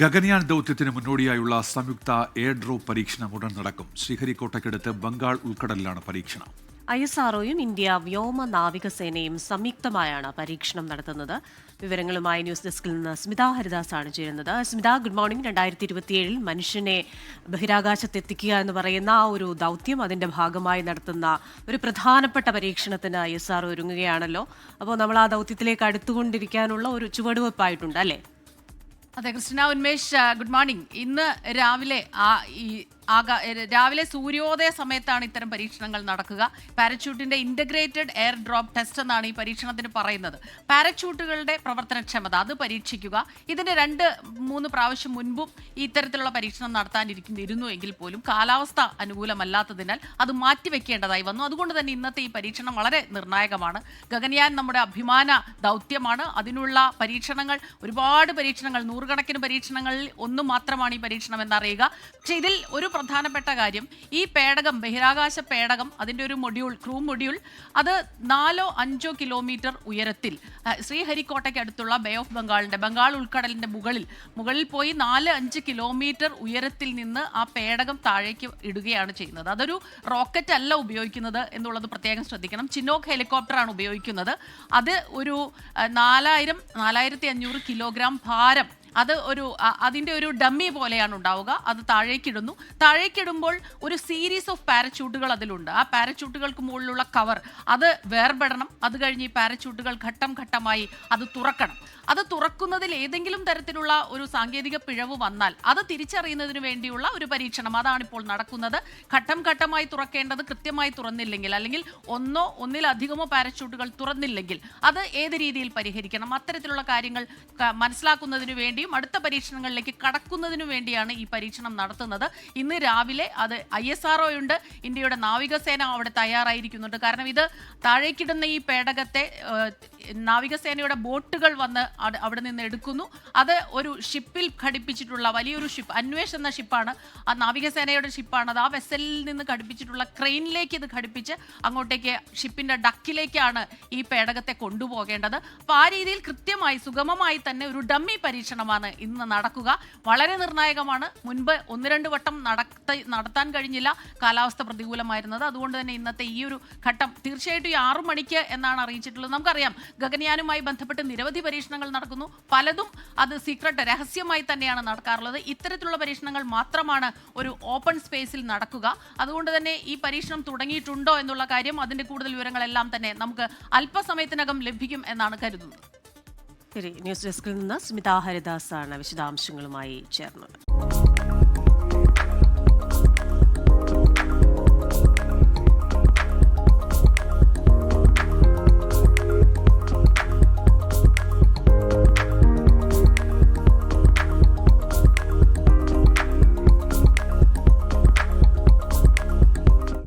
ഗഗൻയാൻ ദൗത്യത്തിന് മുന്നോടിയായുള്ള സംയുക്ത air drop പരീക്ഷണം ഉടൻ നടക്കും. ശ്രീഹരിക്കോട്ടയ്ക്കടുത്ത് ബംഗാൾ ഉൾക്കടലിലാണ് പരീക്ഷണം. ഐ എസ് ആർഒയും ഇന്ത്യ വ്യോമ നാവികസേനയും സംയുക്തമായാണ് പരീക്ഷണം നടത്തുന്നത്. വിവരങ്ങളുമായി ന്യൂസ് ഡെസ്കിൽ നിന്ന് സ്മിത ഹരിദാസ് ആണ് ചേരുന്നത്. Smita good morning. രണ്ടായിരത്തി ഇരുപത്തിയേഴിൽ മനുഷ്യനെ ബഹിരാകാശത്തെത്തിക്കുക എന്ന് പറയുന്ന ആ ഒരു ദൗത്യം അതിന്റെ ഭാഗമായി നടത്തുന്ന ഒരു പ്രധാനപ്പെട്ട പരീക്ഷണത്തിന് ഐ എസ് ആർ ഒരുങ്ങുകയാണല്ലോ. അപ്പോൾ നമ്മൾ ആ ദൗത്യത്തിലേക്ക് അടുത്തുകൊണ്ടിരിക്കാനുള്ള ഒരു ചുവടുവെപ്പായിട്ടുണ്ട് അല്ലേ? അതെ കൃഷ്ണ ഉന്മേഷ് ഗുഡ് മോർണിംഗ് ഇന്ന് രാവിലെ ആ ഈ ആകാ രാവിലെ സൂര്യോദയ സമയത്താണ് ഇത്തരം പരീക്ഷണങ്ങൾ നടക്കുക. പാരച്യൂട്ടിന്റെ ഇന്റഗ്രേറ്റഡ് എയർ ഡ്രോപ്പ് ടെസ്റ്റ് എന്നാണ് ഈ പരീക്ഷണത്തിന് പറയുന്നത്. പാരച്യൂട്ടുകളുടെ പ്രവർത്തനക്ഷമത അത് പരീക്ഷിക്കുക. ഇതിന് രണ്ട് മൂന്ന് പ്രാവശ്യം മുൻപും ഇത്തരത്തിലുള്ള പരീക്ഷണം നടത്താനിരിക്കുന്നിരുന്നു എങ്കിൽ പോലും കാലാവസ്ഥ അനുകൂലമല്ലാത്തതിനാൽ അത് മാറ്റിവെക്കേണ്ടതായി വന്നു. അതുകൊണ്ട് തന്നെ ഇന്നത്തെ ഈ പരീക്ഷണം വളരെ നിർണായകമാണ്. ഗഗൻയാൻ നമ്മുടെ അഭിമാന ദൗത്യമാണ്. അതിനുള്ള പരീക്ഷണങ്ങൾ ഒരുപാട് പരീക്ഷണങ്ങൾ നൂറുകണക്കിന് പരീക്ഷണങ്ങളിൽ ഒന്ന് മാത്രമാണ് ഈ പരീക്ഷണം എന്നറിയുക. പക്ഷേ ഇതിൽ ഒരു പ്രധാനപ്പെട്ട കാര്യം ഈ പേടകം ബഹിരാകാശ പേടകം അതിന്റെ ഒരു മൊഡ്യൂൾ ക്രൂ മൊഡ്യൂൾ അത് നാലോ അഞ്ചോ കിലോമീറ്റർ ഉയരത്തിൽ ശ്രീഹരിക്കോട്ടയ്ക്ക് അടുത്തുള്ള ബേ ഓഫ് ബംഗാളിന്റെ ബംഗാൾ ഉൾക്കടലിന്റെ മുകളിൽ മുകളിൽ പോയി നാല് അഞ്ച് കിലോമീറ്റർ ഉയരത്തിൽ നിന്ന് ആ പേടകം താഴേക്ക് ഇടുകയാണ് ചെയ്യുന്നത്. അതൊരു റോക്കറ്റ് അല്ല ഉപയോഗിക്കുന്നത് എന്നുള്ളത് പ്രത്യേകം ശ്രദ്ധിക്കണം. ചിനോക്ക് ഹെലികോപ്റ്ററാണ് ഉപയോഗിക്കുന്നത്. അത് ഒരു നാലായിരം നാലായിരത്തി അഞ്ഞൂറ് കിലോഗ്രാം ഭാരം അത് ഒരു അതിന്റെ ഒരു ഡമ്മി പോലെയാണ് ഉണ്ടാവുക. അത് താഴേക്കിടുന്നു. താഴേക്കിടുമ്പോൾ ഒരു സീരീസ് ഓഫ് പാരച്യൂട്ടുകൾ അതിലുണ്ട്. ആ പാരച്യൂട്ടുകൾക്ക് മുകളിലുള്ള കവർ അത് വേർപെടണം. അത് കഴിഞ്ഞ് ഈ പാരച്യൂട്ടുകൾ ഘട്ടം ഘട്ടമായി അത് തുറക്കണം. അത് തുറക്കുന്നതിൽ ഏതെങ്കിലും തരത്തിലുള്ള ഒരു സാങ്കേതിക പിഴവ് വന്നാൽ അത് തിരിച്ചറിയുന്നതിന് വേണ്ടിയുള്ള ഒരു പരീക്ഷണം. അതാണ് ഇപ്പോൾ നടക്കുന്നത്. ഘട്ടം ഘട്ടമായി തുറക്കേണ്ടത് കൃത്യമായി തുറന്നില്ലെങ്കിൽ അല്ലെങ്കിൽ ഒന്നോ ഒന്നിലധികമോ പാരച്യൂട്ടുകൾ തുറന്നില്ലെങ്കിൽ അത് ഏത് രീതിയിൽ പരിഹരിക്കണം? അത്തരത്തിലുള്ള കാര്യങ്ങൾ മനസ്സിലാക്കുന്നതിന് മനസ്സിലാക്കുന്നതിന് വേണ്ടിയും അടുത്ത പരീക്ഷണങ്ങളിലേക്ക് കടക്കുന്നതിനു വേണ്ടിയാണ് ഈ പരീക്ഷണം നടത്തുന്നത്. ഇന്ന് രാവിലെ അത് ഐ എസ് ആർ ഉണ്ട്. ഇന്ത്യയുടെ നാവികസേന അവിടെ തയ്യാറായിരിക്കുന്നുണ്ട്. കാരണം ഇത് താഴേക്കിടുന്ന ഈ പേടകത്തെ നാവികസേനയുടെ ബോട്ടുകൾ വന്ന് അവിടെ നിന്ന് എടുക്കുന്നു. അത് ഒരു ഷിപ്പിൽ ഘടിപ്പിച്ചിട്ടുള്ള വലിയൊരു ഷിപ്പ് അന്വേഷ് എന്ന ഷിപ്പാണ്. ആ നാവികസേനയുടെ ഷിപ്പാണ് അത്. ആ വെസലിൽ നിന്ന് ഘടിപ്പിച്ചിട്ടുള്ള ക്രെയിനിലേക്ക് ഇത് ഘടിപ്പിച്ച് അങ്ങോട്ടേക്ക് ഷിപ്പിന്റെ ഡക്കിലേക്കാണ് ഈ പേടകത്തെ കൊണ്ടുപോകേണ്ടത്. അപ്പോൾ ആ രീതിയിൽ കൃത്യമായി സുഗമമായി തന്നെ ഒരു ഡമ്മി പരീക്ഷണമാണ് ഇന്ന് നടക്കുക. വളരെ നിർണായകമാണ്. മുൻപ് ഒന്ന് രണ്ട് വട്ടം നടത്ത നടത്താൻ കഴിഞ്ഞില്ല. കാലാവസ്ഥ പ്രതികൂലമായിരുന്നത്. അതുകൊണ്ട് തന്നെ ഇന്നത്തെ ഈ ഒരു ഘട്ടം തീർച്ചയായിട്ടും ഈ ആറു മണിക്ക് എന്നാണ് അറിയിച്ചിട്ടുള്ളത്. നമുക്കറിയാം ഗഗനയാനുമായി ബന്ധപ്പെട്ട് നിരവധി പരീക്ഷണങ്ങൾ നടക്കുന്നു. പലതും അത് സീക്രട്ട് രഹസ്യമായി തന്നെയാണ് നടക്കാറുള്ളത്. ഇത്തരത്തിലുള്ള പരീക്ഷണങ്ങൾ മാത്രമാണ് ഒരു ഓപ്പൺ സ്പേസിൽ നടക്കുക. അതുകൊണ്ട് തന്നെ ഈ പരീക്ഷണം തുടങ്ങിയിട്ടുണ്ടോ എന്നുള്ള കാര്യം അതിന്റെ കൂടുതൽ വിവരങ്ങളെല്ലാം തന്നെ നമുക്ക് അല്പസമയത്തിനകം ലഭിക്കും എന്നാണ് കരുതുന്നത്. ശരി ന്യൂസ് ഡെസ്കിൽ നിന്ന് സ്മിത ഹരിദാസാണ് വിശദാംശങ്ങളുമായി ചേർന്നത്